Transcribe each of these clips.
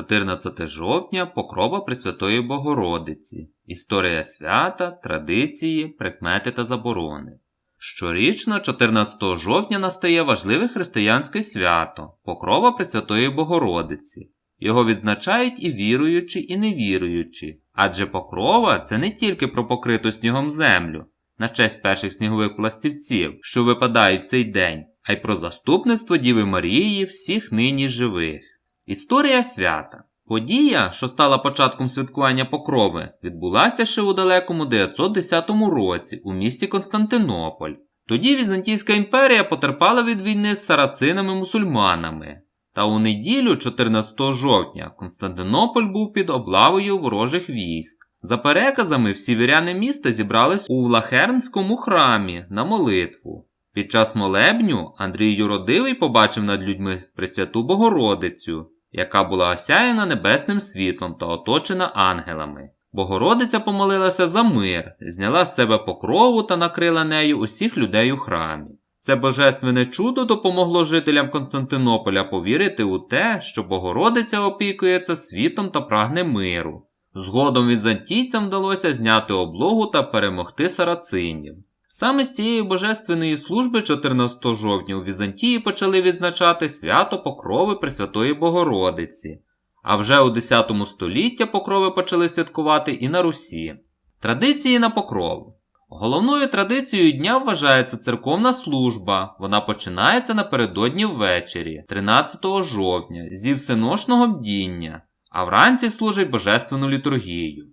14 жовтня Покрова Пресвятої Богородиці. Історія свята, традиції, прикмети та заборони. Щорічно, 14 жовтня, настає важливе християнське свято Покрова Пресвятої Богородиці. Його відзначають і віруючі, і невіруючі, адже покрова це не тільки про покриту снігом землю, на честь перших снігових пластівців, що випадають цей день, а й про заступництво Діви Марії всіх нині живих. Історія свята. Подія, що стала початком святкування Покрови, відбулася ще у далекому 910 році у місті Константинополь. Тоді Візантійська імперія потерпала від війни з сарацинами-мусульманами. Та у неділю, 14 жовтня, Константинополь був під облавою ворожих військ. За переказами, всі віряни міста зібрались у Влахернському храмі на молитву. Під час молебню Андрій Юродивий побачив над людьми Пресвяту Богородицю, яка була осяяна небесним світлом та оточена ангелами. Богородиця помолилася за мир, зняла з себе покрову та накрила нею усіх людей у храмі. Це божественне чудо допомогло жителям Константинополя повірити у те, що Богородиця опікується світом та прагне миру. Згодом візантійцям вдалося зняти облогу та перемогти сарацинів. Саме з цієї божественної служби 14 жовтня у Візантії почали відзначати свято Покрови Пресвятої Богородиці, а вже у 10 століття покрови почали святкувати і на Русі. Традиції на покрову. Головною традицією дня вважається церковна служба. Вона починається напередодні ввечері, 13 жовтня, зі всеношного бдіння, а вранці служить божественну літургію.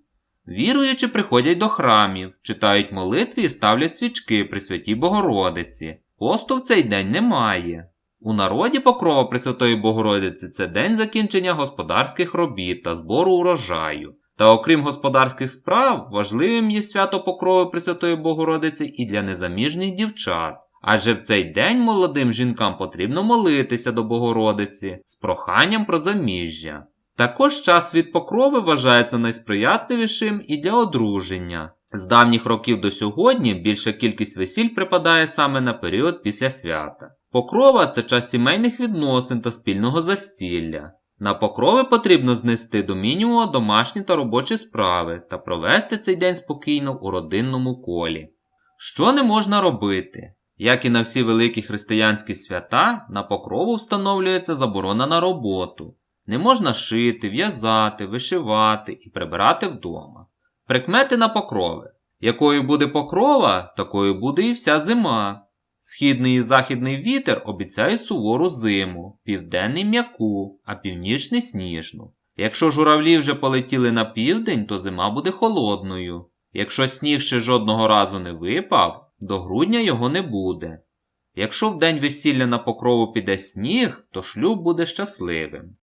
Віруючі приходять до храмів, читають молитві і ставлять свічки при святій Богородиці. Посту в цей день немає. У народі покрова Пресвятої Богородиці це день закінчення господарських робіт та збору урожаю. Та окрім господарських справ, важливим є свято Покрови Пресвятої Богородиці і для незаміжніх дівчат. Адже в цей день молодим жінкам потрібно молитися до Богородиці з проханням про заміжжя. Також час від покрови вважається найсприятливішим і для одруження. З давніх років до сьогодні більша кількість весіль припадає саме на період після свята. Покрова це час сімейних відносин та спільного застілля. На покрови потрібно знести до мінімуму домашні та робочі справи та провести цей день спокійно у родинному колі. Що не можна робити? Як і на всі великі християнські свята, на покрову встановлюється заборона на роботу. Не можна шити, в'язати, вишивати і прибирати вдома. Прикмети на покрови. Якою буде покрова, такою буде і вся зима. Східний і західний вітер обіцяють сувору зиму, південний м'яку, а північний сніжну. Якщо журавлі вже полетіли на південь, то зима буде холодною. Якщо сніг ще жодного разу не випав, до грудня його не буде. Якщо в день весілля на покрову піде сніг, то шлюб буде щасливим.